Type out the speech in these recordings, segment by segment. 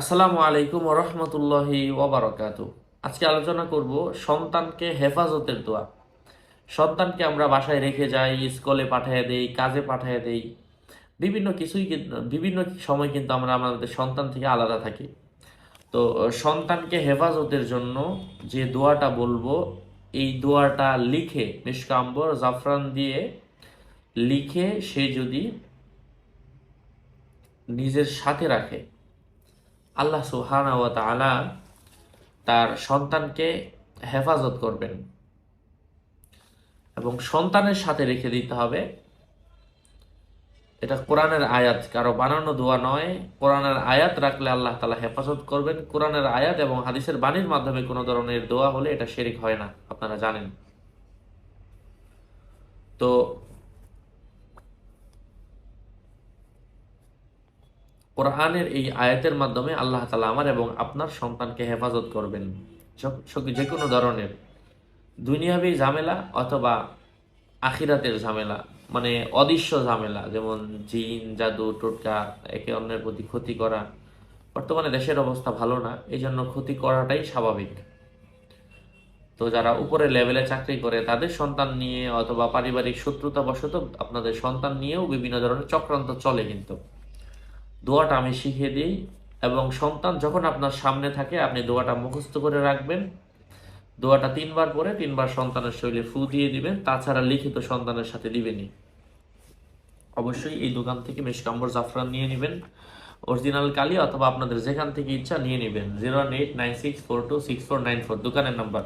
আসসালামু আলাইকুম রহমতুল্লাহি ওবরাকাত আজকে আলোচনা করব সন্তানকে হেফাজতের দোয়া। সন্তানকে আমরা বাসায় রেখে যাই, স্কুলে পাঠিয়ে দেই, কাজে পাঠিয়ে দেই। বিভিন্ন কিছুই বিভিন্ন সময় কিন্তু আমরা আমাদের সন্তান থেকে আলাদা থাকি। তো সন্তানকে হেফাজতের জন্য যে দোয়াটা বলব, এই দোয়াটা লিখে মিসকাম্বর জাফরান দিয়ে লিখে সে যদি নিজের সাথে রাখে আল্লাহ সুহানা ওয়া তাআলা তার সন্তানকে হেফাজত করবেন। এবং সন্তানের সাথে রেখে দিতে হবে। এটা কোরআনের আয়াত, কারও বানানো দোয়া নয়। কোরআনের আয়াত রাখলে আল্লাহ তালা হেফাজত করবেন। কোরআনের আয়াত এবং হাদিসের বাণীর মাধ্যমে কোনো ধরনের দোয়া হলে এটা শেরিক হয় না, আপনারা জানেন। তো কোরআনের এই আয়াতের মাধ্যমে আল্লাহ তালা আমার এবং আপনার সন্তানকে হেফাজত করবেন। যে কোনো ধরনের। দুনিয়াবি ঝামেলা অথবা আখিরাতের ঝামেলা মানে অদৃশ্য ঝামেলা, যেমন জিন, জাদু, টোটকা, একে অন্যের প্রতি ক্ষতি করা। বর্তমানে দেশের অবস্থা ভালো না এই জন্য ক্ষতি করাটাই স্বাভাবিক। তো যারা উপরে লেভেলে চাকরি করে, তাদের সন্তান নিয়ে অথবা পারিবারিক শত্রুতা বশত আপনাদের সন্তান নিয়েও বিভিন্ন ধরনের চক্রান্ত চলে কিন্তু। দোয়াটা আমি শিখিয়ে দিই এবং সন্তান যখন আপনার সামনে থাকে, আপনি দোয়াটা মুখস্থ করে রাখবেন। দোয়াটা তিনবার পরে তিনবার সন্তানের শরীরে ফু দিয়ে দিবেন। তাছাড়া লিখিত সন্তানের সাথে দিবেনই। অবশ্যই এই দোকান থেকে মেশকাম্বর জাফরান নিয়ে নেবেন। অরিজিনাল কালি অথবা আপনাদের যেখান থেকে ইচ্ছা নিয়ে নেবেন। Zero eight nine six four two six four nine four, দোকানের নাম্বার।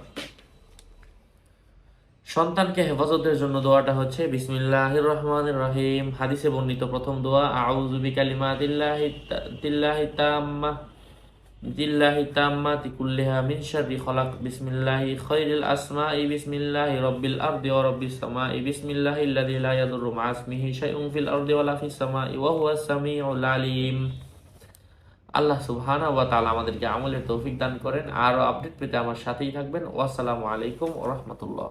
সন্তানকে হেফাজতের জন্য দোয়াটা হচ্ছে, বিসমিল্লাহির রহমানির রহিম। হাদিসে বর্ণিত প্রথম দোয়া আউজুবি বিকালিমাতিল্লাহি তিল্লাহি তাম্মা দিল্লাহি তাম্মাতি কুল্লিহা মিন শাররি খলাক। বিসমিল্লাহি খায়রিল আসমাই, বিসমিল্লাহি রাব্বিল আরদি ওয়া রাব্বিস সামাই। বিসমিল্লাহি আল্লাযী লা ইয়াদুররু মা ইসমিহি শাইউন ফিল আরদি ওয়া লা ফিস সামাই, ওয়া হুয়াস সামিউল আল্লাহ সুবহানাহু ওয়া তাআলা আমাদেরকে আমলের তৌফিক দান করেন। আরও আপডেট পেতে আমার সাথেই থাকবেন। ওয়াসসালামু আলাইকুম ওয়া রাহমাতুল্লাহ।